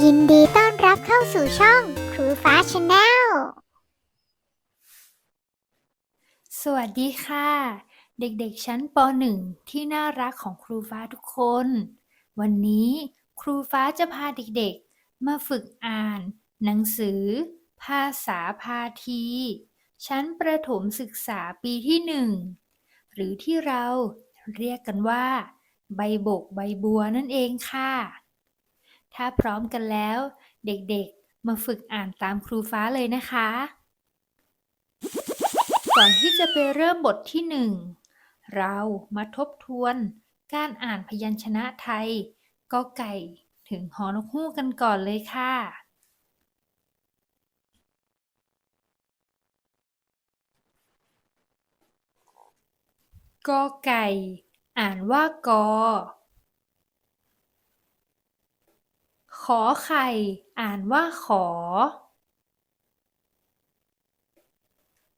ยินดีต้อนรับเข้าสู่ช่องครูฟ้าชาแนล สวัสดีค่ะ เด็กๆชั้นป .1 ที่น่ารักของครูฟ้าทุกคน วันนี้ครูฟ้าจะพาเด็กๆ มาฝึกอ่าน หนังสือ ภาษาพาที ชั้นประถมศึกษาปีที่หนึ่งหรือที่เราเรียกกันว่า ใบบกใบบัวนั่นเองค่ะ ถ้าพร้อมกันแล้ว เด็กๆ มาฝึกอ่านตามครูฟ้าเลยนะคะ ก่อนที่จะไปเริ่มบทที่หนึ่งเรามาทบทวนการอ่านพยัญชนะไทยกอไก่ถึงหอนกฮูกกันก่อนเลยค่ะ กอไก่ อ่านว่ากอ ขอไข่ อ่านว่าขอ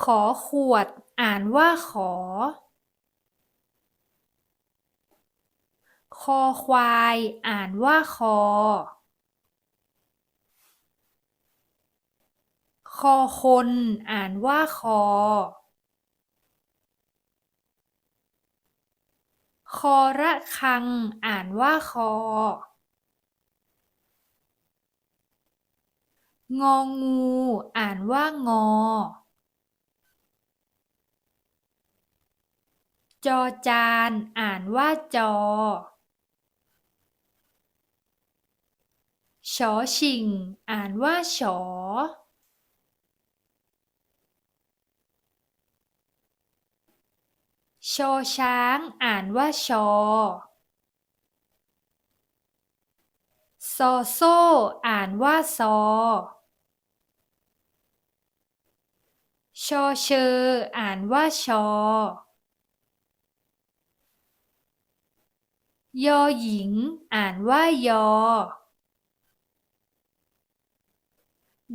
ขอขวด อ่านว่าขอ คอควาย อ่านว่าคอ คอคน อ่านว่าคอ คอระคัง อ่านว่าคอ งองู อ่านว่างอ จอจาน อ่านว่าจอ ชอชิง อ่านว่าฉอชอช้าง อ่านว่าชอ ซอโซ่ อ่านว่าซอ ชอเชอ อ่านว่าชอ ยอหญิง อ่านว่ายอ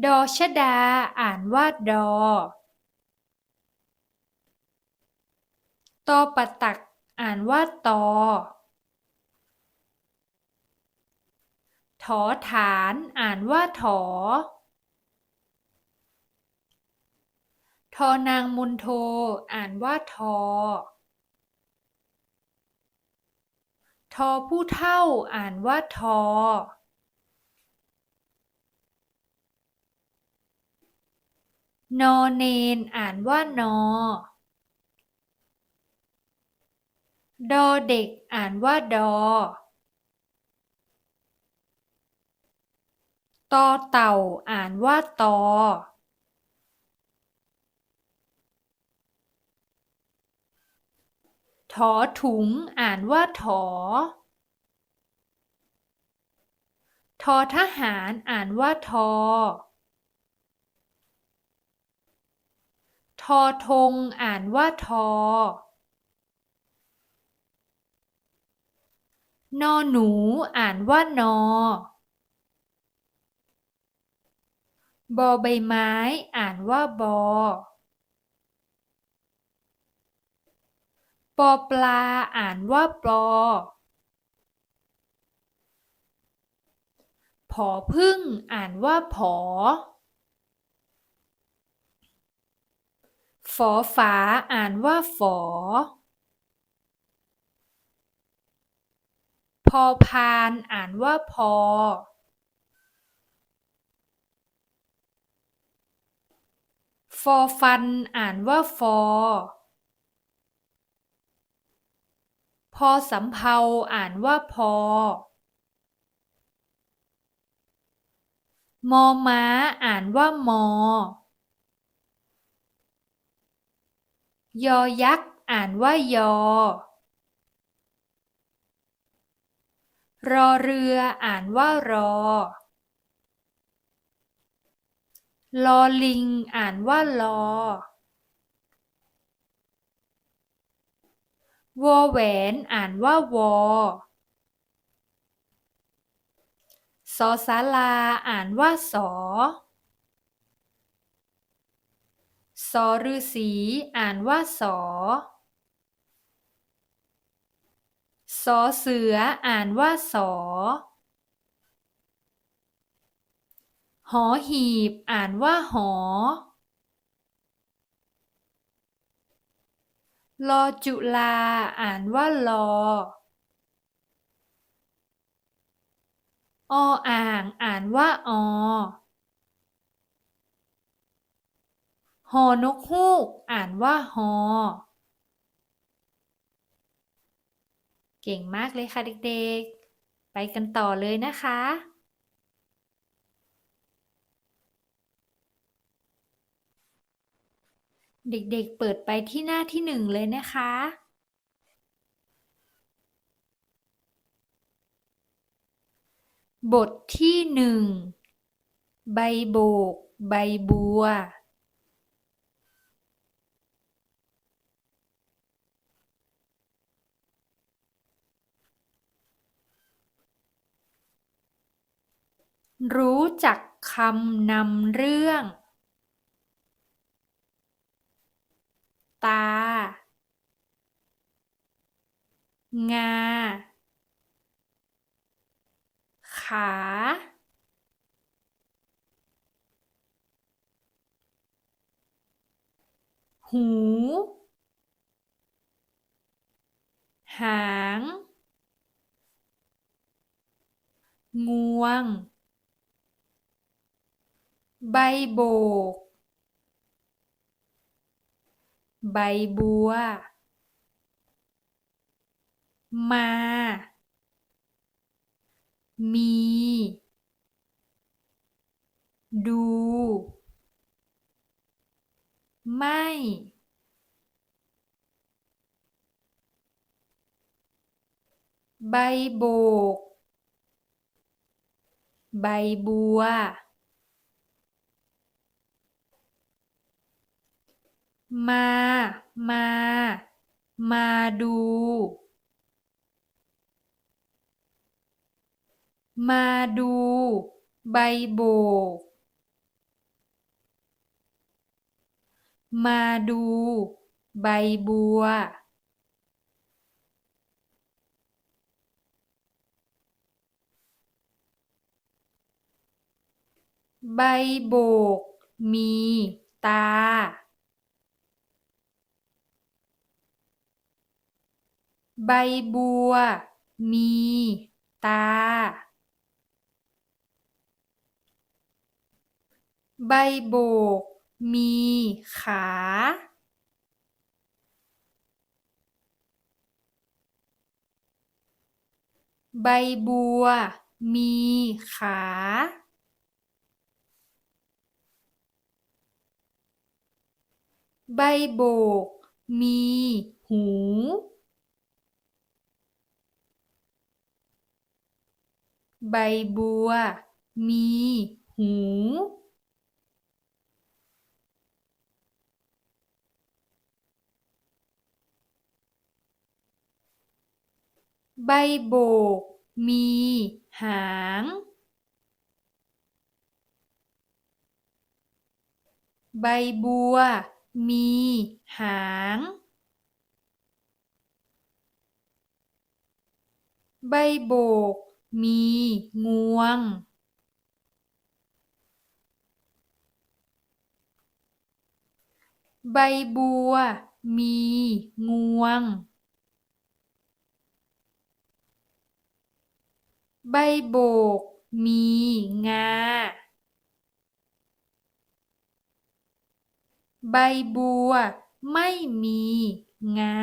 ดอชดา อ่านว่าดอ ตอปะตัก อ่านว่าตอ ถอฐาน อ่านว่าถอ ทอนางมุนโท อ่านว่าทอ ทอผู้เท่าอ่านว่าทอ นอเนนอ่านว่านอ ดอเด็กอ่านว่าดอ ตอเต่าอ่านว่าตอ ถอถุงอ่านว่าถอ ทอทหารอ่านว่าทอ ทอทงอ่านว่าทอนอหนูอ่านว่านอบอใบไม้อ่านว่าบอ ปอปลาอ่านว่าปลอ ผอพึ่งอ่านว่าผอ ฝอฝาอ่านว่าฝอ พอพานอ่านว่าพอ ฟอฟันอ่านว่าฟอ พอสำเภาอ่านว่าพอ มอม้าอ่านว่ามอ ยอยักษ์อ่านว่ายอ รอเรืออ่านว่ารอ ลอลิงอ่านว่าลอ วอแหวนอ่านว่าวอสอสาลาอ่านว่าสอสอฤาษีอ่านว่าสอสอเสืออ่านว่าสอหอหีบอ่านว่าหอ ลอจุลา อ่านว่าลอ ออ่าง อ่านว่าอหอนกฮูก อ่านว่าฮอเก่งมากเลยค่ะเด็กๆ ไปกันต่อเลยนะคะ เด็กๆ เปิดไปที่หน้าที่หนึ่งเลยนะคะ บทที่หนึ่ง ใบโบก ใบบัว รู้จักคำนำเรื่อง ตา งา ขา หู หาง งวง ใบโบก ใบบัว มา มี ดู ไม่ ใบโบก ใบบัว มา มา มาดู มาดู ใบโบก มาดู ใบบัว ใบโบก มีตา ใบบัว มีตา ใบโบก มีขา ใบบัว มีขา ใบโบก มีหู ใบบัว มีหู ใบโบก มีหาง ใบบัว มีหาง ใบโบก มีงวง ใบบัว มีงวง ใบโบก มีงา ใบบัว ไม่มีงา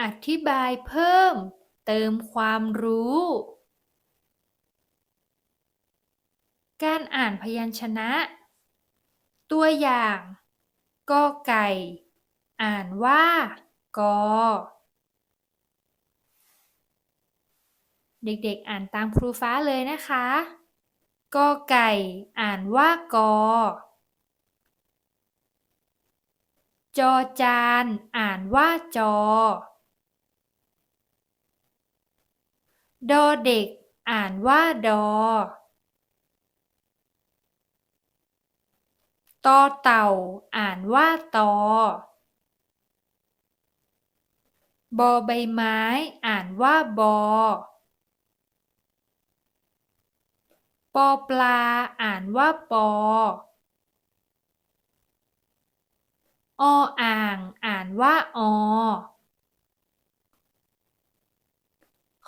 อธิบายเพิ่ม เติมความรู้ การอ่านพยัญชนะ ตัวอย่าง กอไก่ อ่านว่า กอ เด็กๆ อ่านตามครูฟ้าเลยนะคะกอไก่ อ่านว่ากอ จอจาน อ่านว่าจอ ดอเด็ก อ่านว่าดอ ตอเต่า อ่านว่าตอบอใบไม้ อ่านว่าบอปอปลา อ่านว่าปอออ่าง อ่านว่าอ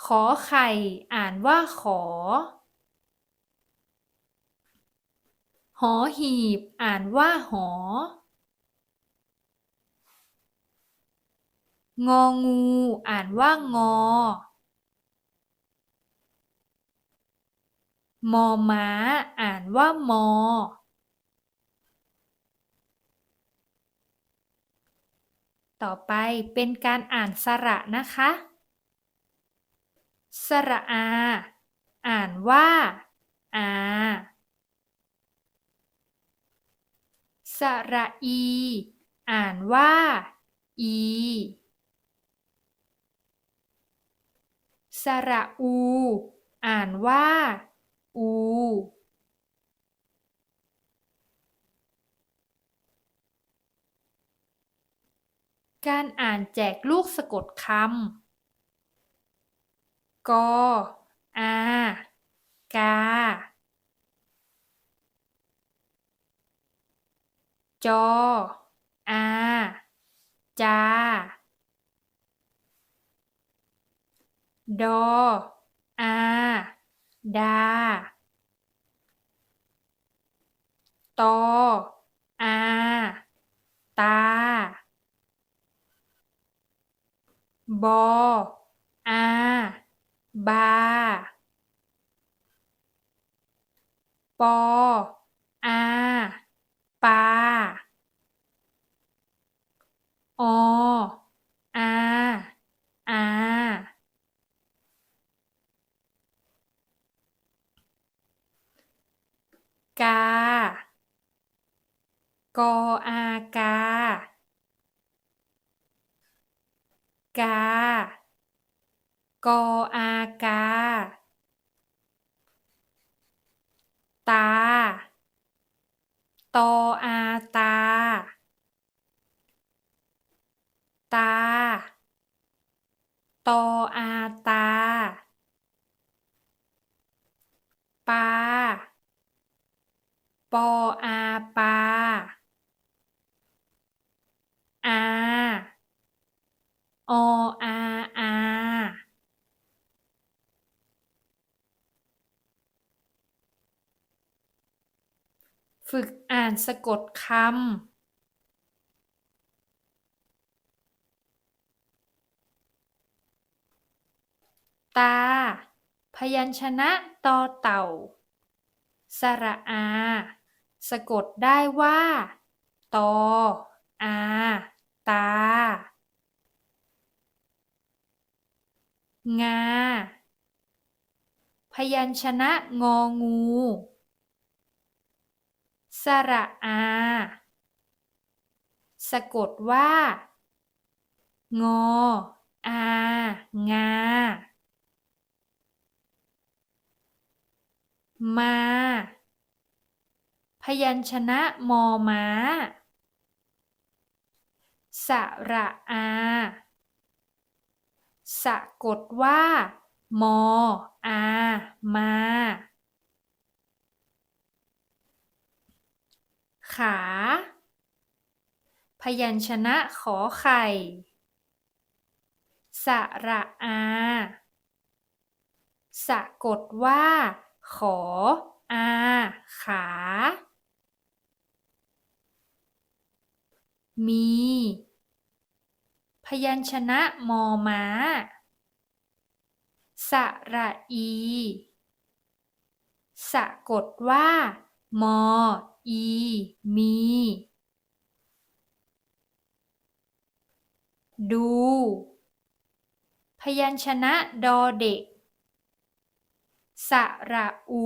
ขอไข่ อ่านว่าขอ หอหีบ อ่านว่าหอ งองู อ่านว่างอ มอม้า อ่านว่ามอ ต่อไปเป็นการอ่านสระนะคะ สระอา อ่านว่าอา สระอี อ่านว่า อี สระอู อ่านว่า อู การอ่านแจกลูกสะกดคำ กอ อา กา จอ อา จา ดอ อา ดา ตอ อา ตา บอ อา บา ปอ อา ปา ออาอากากออากา กากออากา ตา ตออาตา ตา ตออาตา ปา ปออาปา อา ออาอา ฝึกอ่านสะกดคำตา พยัญชนะตอเต่า สระอา สะกดได้ว่า ตอ อา ตา งา พยัญชนะงองู สระอา สะกดว่า งอ อา งา มา พยัญชนะมอมาสระอา สะกดว่า มอ อา มา ขา พยัญชนะขอไข่ สระอา สะกดว่า ขอ อา ขา มี พยัญชนะมอม้าสระอี สะกดว่า มอ อี มี ดู พยัญชนะดอเด็ก สระอู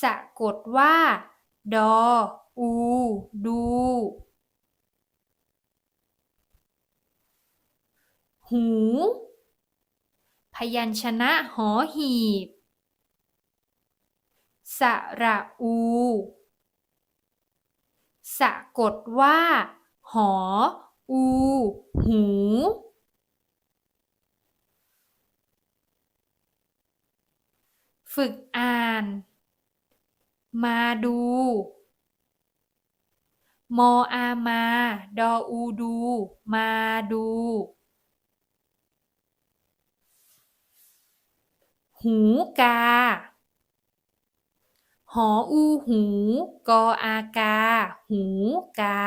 สะกดว่า ดอ อู ดู หู พยัญชนะหอหีบ สระอู สะกดว่า หอ อู หู ฝึกอ่าน มาดู มออามา ดออูดู มาดู หูกา หออูหู กออากา หูกา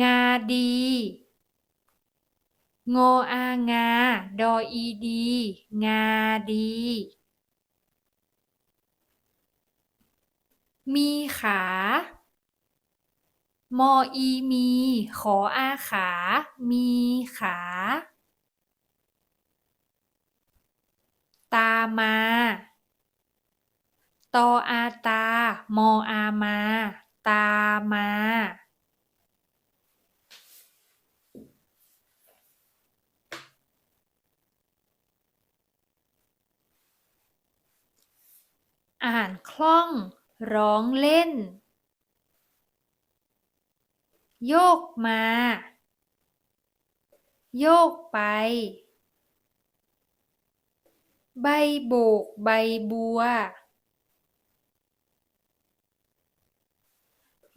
งาดี งออางา ดออีดี งาดี มีขามออีมี ขออาขา มีขา ตามา ตออาตา มออามา ตามา อ่านคล่อง ร้องเล่น โยกมา โยกไป ใบโบกใบบัว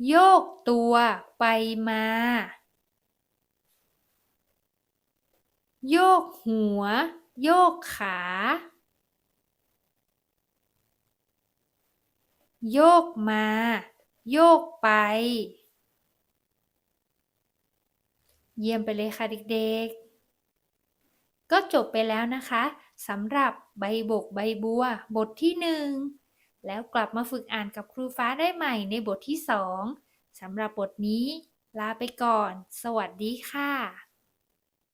โยกตัวไปมา โยกหัว โยกขา โยกมา โยกไป เยี่ยมไปเลยค่ะเด็กๆ ก็จบไปแล้วนะคะ สำหรับใบบกใบบัว บทที่หนึ่งแล้วกลับมาฝึกอ่านกับครูฟ้าได้ใหม่ในบทที่สองสำหรับบทนี้ ลาไปก่อน สวัสดีค่ะ